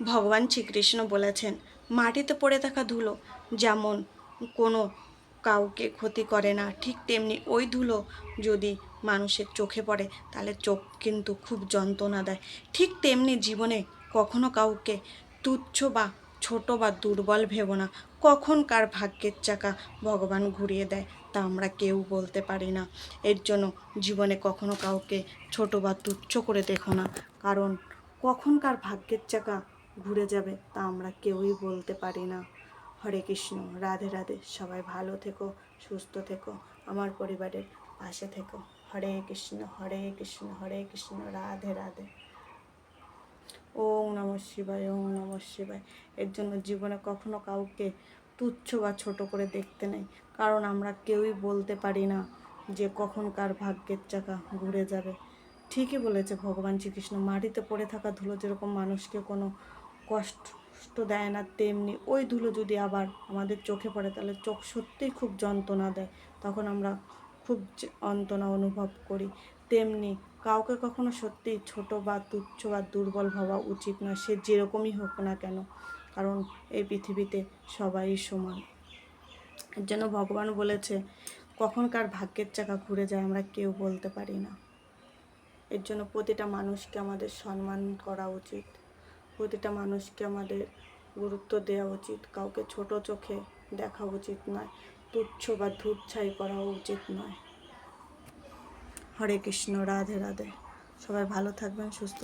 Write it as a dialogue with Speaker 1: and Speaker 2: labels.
Speaker 1: ভগবান শ্রীকৃষ্ণ বলেছেন, মাটিতে পড়ে থাকা ধুলো যেমন কোনো কাউকে ক্ষতি করে না, ঠিক তেমনি ওই ধুলো যদি মানুষের চোখে পড়ে, তাহলে চোখ কিন্তু খুব যন্ত্রণা দেয়। ঠিক তেমনি জীবনে কখনো কাউকে তুচ্ছ বা ছোট বা দুর্বল ভেবো না, কখন কার ভাগ্যের চাকা ভগবান ঘুরিয়ে দেয় তা আমরা কেউ বলতে পারি না। এর জন্য জীবনে কখনো কাউকে ছোট বা তুচ্ছ করে দেখো না, কারণ কখন কার ভাগ্যের চাকা ঘুরে যাবে তা আমরা কেউই বলতে পারি না। হরে কৃষ্ণ, রাধে রাধে, সবাই ভালো থেকো, সুস্থ থেকো, আমার পরিবারের পাশে থেকো। হরে কৃষ্ণ হরে কৃষ্ণ হরে কৃষ্ণ, রাধে রাধে। ওম নম শিবায়, ওম নম শিবায়। এর জন্য জীবনে কখনো কাউকে তুচ্ছ বা ছোট করে দেখতে নেই, কারণ আমরা কেউই বলতে পারি না যে কখন কার ভাগ্যের চাকা ঘুরে যাবে। ঠিকই বলেছে ভগবান শ্রীকৃষ্ণ, মাটিতে পড়ে থাকা ধুলো যেরকম মানুষকে কোনো কষ্ট দেয় না তেমনি। ওই ধুলো যদি আবার আমাদের চোখে পড়ে, তাহলে চোখ সত্যিই খুব যন্ত্রণা দেয়। তখন আমরা খুব যন্ত্রণা অনুভব করি। তেমনি কাউকে কখনো সত্যি ছোট বা তুচ্ছ বা দুর্বল ভাবা উচিত না সে যেরকমই হোক না কেন। কারণ এই পৃথিবীতে সবাই সমান। এর জন্য ভগবান বলেছে কখন কার ভাগ্যের চাকা ঘুরে যায় আমরা কেউ বলতে পারি না। এর জন্য প্রতিটা মানুষকে আমাদের সম্মান করা উচিত। প্রতিটা মানুষকে আমাদের গুরুত্ব দেওয়া উচিত, কাউকে ছোট চোখে দেখা উচিত নয়, তুচ্ছ বা ধূপছাই করা উচিত নয়। হরে কৃষ্ণ, রাধে রাধে। সবাই ভালো থাকবেন, সুস্থ